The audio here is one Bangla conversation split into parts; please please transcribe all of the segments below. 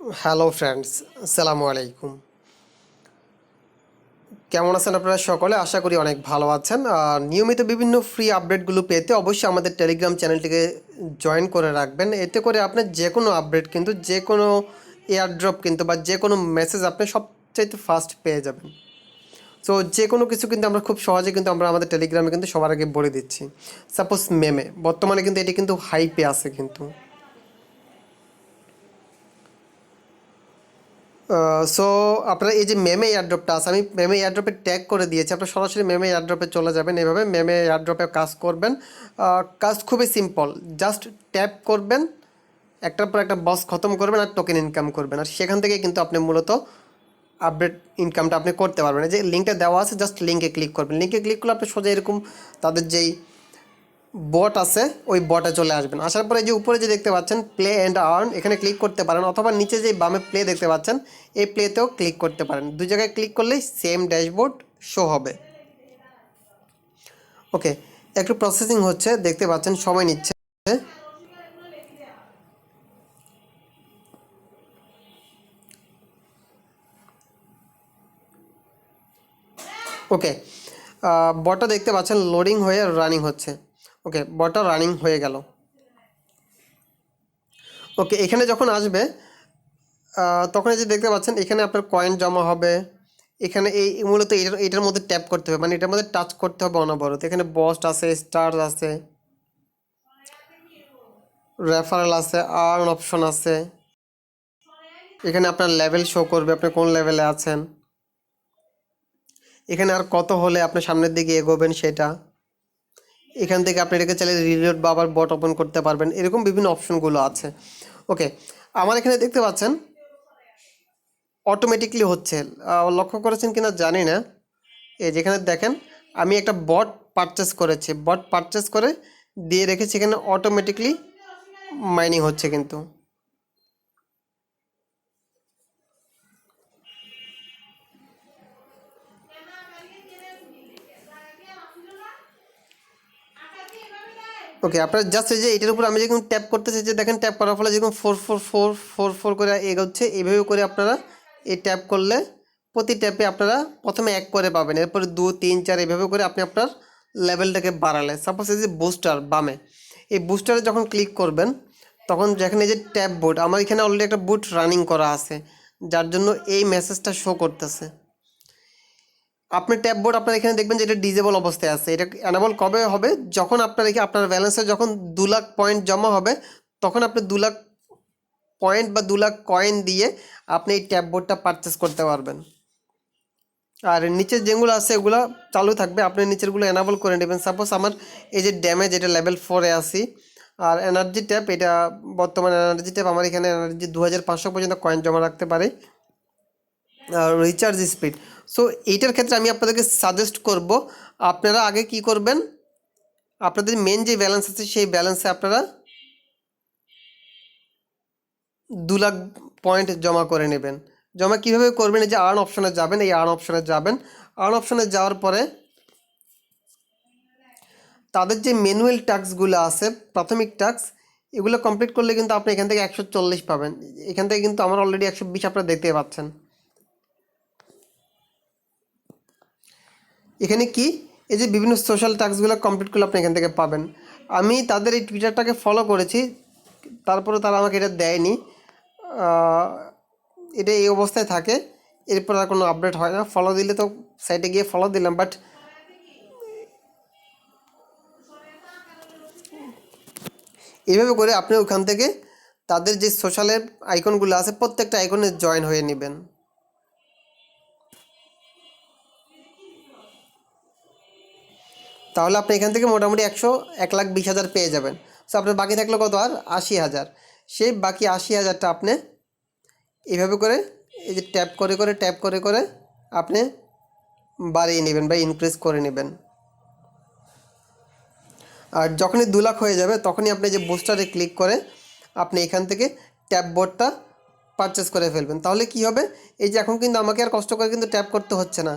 হ্যালো ফ্রেন্ডস, আসসালামু আলাইকুম। কেমন আছেন আপনারা সকলে? আশা করি অনেক ভালো আছেন। নিয়মিত বিভিন্ন ফ্রি আপডেটগুলো পেতে অবশ্যই আমাদের টেলিগ্রাম চ্যানেলটিকে জয়েন করে রাখবেন। এতে করে আপনি যে কোনো আপডেট কিন্তু যে কোনো এয়ারড্রপ কিন্তু বা যে কোনো মেসেজ আপনি সবচাইতে ফাস্ট পেয়ে যাবেন। সো যে কোনো কিছু কিন্তু আমরা খুব সহজে কিন্তু আমরা আমাদের টেলিগ্রামে কিন্তু সবার আগে বলে দিচ্ছি। সাপোজ মেমে বর্তমানে কিন্তু এটি কিন্তু হাইপে আছে কিন্তু। সো আপনার এই যে মেমে এয়ারড্রপটা আছে, আমি মেমে এয়ারড্রপে ট্যাগ করে দিয়েছি। আপনার সরাসরি মেমে এয়ারড্রপে চলে যাবেন। এভাবে মেমে এয়ারড্রপে কাজ করবেন। কাজ খুবই সিম্পল জাস্ট ট্যাপ করবেন, একটার পর একটা বস খতম করবেন আর টোকেন ইনকাম করবেন। আর সেখান থেকে কিন্তু আপনি মূলত আপডেট ইনকামটা আপনি করতে পারবেন। যে লিঙ্কটা দেওয়া আছে জাস্ট লিঙ্কে ক্লিক করবেন। লিঙ্কে ক্লিক করলে আপনি সোজা এরকম তাদের যেই বট আছে, ওই বটে চলে আসবেন। আসার পরে যে উপরে যে দেখতে পাচ্ছেন প্লে অ্যান্ড আর্ন এখানে ক্লিক করতে পারেন অথবা নিচে যে বামে প্লে দেখতে পাচ্ছেন, এই প্লেতেও ক্লিক করতে পারেন। দুই জায়গায় ক্লিক করলেই সেম ড্যাশবোর্ড শো হবে। ওকে একটু প্রসেসিং হচ্ছে, দেখতে পাচ্ছেন, সময় নিচ্ছে। ওকে বটটা দেখতে পাচ্ছেন লোডিং হয়ে রানিং হচ্ছে। ওকে বটটা রানিং হয়ে গেল। ওকে এখানে যখন আসবে তখন যে দেখতে পাচ্ছেন, এখানে আপনার কয়েন জমা হবে। এখানে এই মূলত এটার এটার মধ্যে ট্যাপ করতে হবে মানে এটার মধ্যে টাচ করতে হবে অনবরত। এখানে বস্ট আছে স্টার আছে রেফারেল আছে আর্ন অপশন আছে। এখানে আপনার লেভেল শো করবে, আপনি কোন লেভেলে আছেন। এখানে আর কত হলে আপনি সামনের দিকে এগোবেন সেটা। এখান থেকে আপনি এটাকে চাইলে রিলোড বা আবার বট ওপেন করতে পারবেন। এরকম বিভিন্ন অপশনগুলো আছে। ওকে আমার এখানে দেখতে পাচ্ছেন অটোমেটিকলি হচ্ছে। লক্ষ্য করেছেন কিনা জানি না। এই যেখানে দেখেন, আমি একটা বট পারচেস করেছি। বট পারচেস করে দিয়ে রেখেছি এখানে অটোমেটিকলি মাইনিং হচ্ছে কিন্তু। ওকে আপনার জাস্ট এই যে এটার উপর আমি যখন ট্যাপ করতেছি যে দেখেন ট্যাপ করার ফলে যেরকম four four four four four করে এগোচ্ছে এইভাবে করে আপনারা এই ট্যাপ করলে প্রতি ট্যাপে আপনারা প্রথমে এক করে পাবেন। এরপরে দু, তিন, চার এইভাবে করে আপনি আপনার লেভেলটাকে বাড়ালে। সাপোজ এই যে বুস্টার বামে, এই বুস্টারে যখন ক্লিক করবেন, তখন যেখানে এই যে ট্যাপ বুট আমার এখানে অলরেডি একটা বুট রানিং করা আছে, যার জন্য এই মেসেজটা শো করতেছে। আপনি ট্যাব বোর্ড আপনার এখানে দেখবেন যে এটা ডিজেবল অবস্থায় আছে। এটা অ্যানাবল কবে হবে? যখন আপনার এখানে, আপনার ব্যালেন্সে যখন দু লাখ পয়েন্ট জমা হবে, তখন আপনি দু লাখ পয়েন্ট বা দু লাখ কয়েন দিয়ে আপনি এই ট্যাব বোর্ডটা পারচেস করতে পারবেন। আর নিচের যেগুলো আছে, এগুলো চালু থাকবে। আপনি নিচেরগুলো এনাবল করে নেবেন। সাপোজ আমার এই যে ড্যামেজ এটা লেভেল ফোরে আসি আর এনার্জি ট্যাপ এটা বর্তমানে এনার্জি ট্যাপ আমার এখানে এনার্জি দু হাজার পাঁচশো পর্যন্ত কয়েন জমা রাখতে পারে। রিচার্জ স্পিড সো এইটার ক্ষেত্রে আমি আপনাদেরকে সাজেস্ট করব, আপনারা আগে কি করবেন? আপনাদের মেন যে ব্যালেন্স আছে, সেই ব্যালেন্সে আপনারা দু লাখ পয়েন্ট জমা করে নেবেন। জমা কীভাবে করবেন? এই যে আর্ন অপশনে যাবেন, এই আর্ন অপশনে যাবেন। আর্ন অপশনে যাওয়ার পরে তাদের যে ম্যানুয়াল টাস্কগুলো আছে, প্রাথমিক টাস্ক এগুলো কমপ্লিট করলে কিন্তু আপনি এখান থেকে একশো চল্লিশ পাবেন। এখান থেকে কিন্তু আমার অলরেডি একশো বিশ আপনারা দেখতে পাচ্ছেন। এখানে কি? এই যে বিভিন্ন সোশ্যাল টাস্কগুলো কমপ্লিট করলে আপনি এখান থেকে পাবেন। আমি তাদের এই টুইটারটাকে ফলো করেছি তারপরে তারা আমাকে এটা দেয়নি। এটা এই অবস্থায় থাকে, এরপর আর কোনো আপডেট হয় না। ফলো দিলে তো সাইটে গিয়ে ফলো দিলাম বাট এইভাবে করে আপনি ওখান থেকে তাদের যে সোশ্যালের আইকনগুলো আছে, প্রত্যেকটা আইকনে জয়েন হয়ে নেবেন। তাহলে আপনি এখান থেকে মোটামুটি একশো, এক লাখ বিশ হাজার পেয়ে যাবেন। সো আপনার বাকি থাকল কত? আর আশি হাজার। সেই বাকি আশি হাজারটা আপনি এইভাবে করে, এই যে ট্যাপ করে করে, ট্যাপ করে করে আপনি বাড়িয়ে নেবেন বা ইনক্রিজ করে নেবেন। আর যখনই দু লাখ হয়ে যাবে, তখনই আপনি যে বুস্টারে ক্লিক করে আপনি এখান থেকে ট্যাপ বোর্ডটা পারচেস করে ফেলবেন। তাহলে কি হবে? এই যে এখন কিন্তু আমাকে আর কষ্ট করে কিন্তু ট্যাপ করতে হচ্ছে না।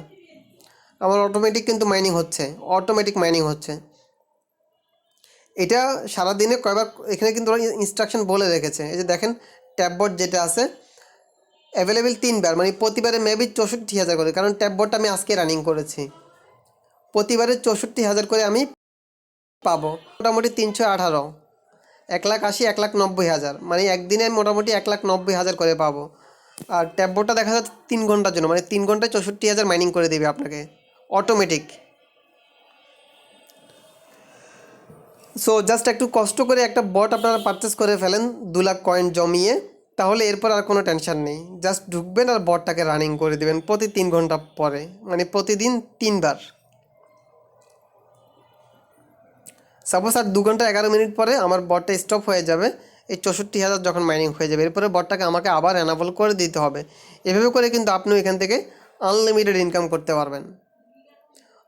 আমার অটোমেটিক কিন্তু মাইনিং হচ্ছে অটোমেটিক মাইনিং হচ্ছে। এটা সারাদিনে কয়বার, এখানে কিন্তু ওরা ইনস্ট্রাকশন বলে রেখেছে। এই যে দেখেন ট্যাববোর্ড যেটা আছে অ্যাভেলেবেল তিনবার মানে প্রতিবারে মেবি চৌষট্টি হাজার করে, কারণ ট্যাব বোর্ডটা আমি আজকে রানিং করেছি। প্রতিবারে চৌষট্টি হাজার করে আমি পাবো, মোটামুটি তিনশো আঠারো। এক লাখ আশি, এক লাখ নব্বই হাজার মানে একদিনে আমি মোটামুটি এক লাখ নব্বই হাজার করে পাবো। আর ট্যাব বোর্ডটা দেখা যাচ্ছে তিন ঘণ্টার জন্য মানে তিন ঘন্টায় চৌষট্টি হাজার মাইনিং করে দেবে আপনাকে। অটোমেটিক সো জাস্ট একটু কষ্ট করে একটা বট আপনারা পারচেস করে ফেলেন, দু লাখ কয়েন জমিয়ে, তাহলে এরপর আর কোনো টেনশন নেই। জাস্ট ঢুকবেন আর বটটাকে রানিং করে দেবেন প্রতি তিন ঘণ্টা পরে মানে প্রতিদিন তিনবার। সাপোজ আর দু ঘণ্টা এগারো মিনিট পরে আমার বটটা স্টপ হয়ে যাবে, এই চৌষট্টি হাজার যখন মাইনিং হয়ে যাবে, এরপরে বটটাকে আমাকে আবার অ্যানাবল করে দিতে হবে। এভাবে করে কিন্তু আপনিও এখান থেকে আনলিমিটেড ইনকাম করতে পারবেন।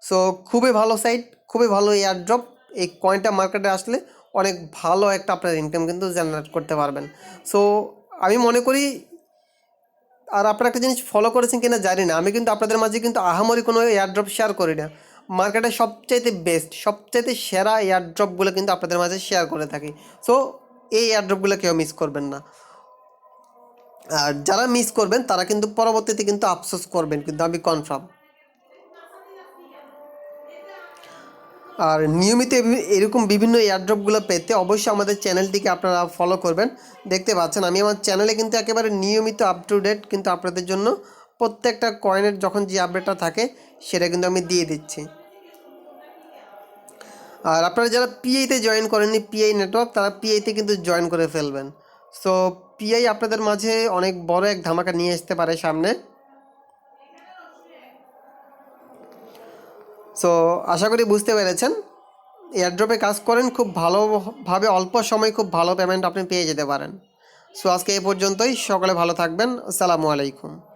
সো খুবই ভালো সাইট খুবই ভালো এয়ারড্রপ এই কয়েনটা মার্কেটে আসলে অনেক ভালো একটা আপনার ইনকাম কিন্তু জেনারেট করতে পারবেন। সো আমি মনে করি, আর আপনারা একটা জিনিস ফলো করেছেন কিনা জানি না। আমি কিন্তু আপনাদের মাঝে কিন্তু আহামরি কোনো এয়ারড্রপ শেয়ার করি না। মার্কেটে সবচাইতে বেস্ট সবচাইতে সেরা এয়ারড্রপগুলো কিন্তু আপনাদের মাঝে শেয়ার করে থাকি। সো এই এয়ারড্রপগুলো কেউ মিস করবেন না। আর যারা মিস করবেন, তারা কিন্তু পরবর্তীতে কিন্তু আফসোস করবেন। কিন্তু আমি কনফার্ম আর নিয়মিত এরকম বিভিন্ন এয়ারড্রপগুলো পেতে অবশ্যই আমাদের চ্যানেলটিকে আপনারা ফলো করবেন। দেখতে পাচ্ছেন, আমি আমার চ্যানেলে কিন্তু একেবারে নিয়মিত আপ টু ডেট কিন্তু আপনাদের জন্য প্রত্যেকটা কয়েনের যখন যে আপডেটটা থাকে, সেটা কিন্তু আমি দিয়ে দিচ্ছি। আর আপনারা যারা পিআইতে জয়েন করেননি পিআই নেটওয়ার্ক তারা পিআইতে কিন্তু জয়েন করে ফেলবেন। সো পিআই আপনাদের মাঝে অনেক বড় এক ধামাকা নিয়ে আসতে পারে সামনে। সো আশা করি বুঝতে পেরেছেন। এয়ারড্রপে কাজ করেন, খুব ভালোভাবে, অল্প সময় খুব ভালো পেমেন্ট আপনি পেয়ে যেতে পারেন। সো আজকে এ পর্যন্তই। সকলে ভালো থাকবেন। আসসালামু আলাইকুম।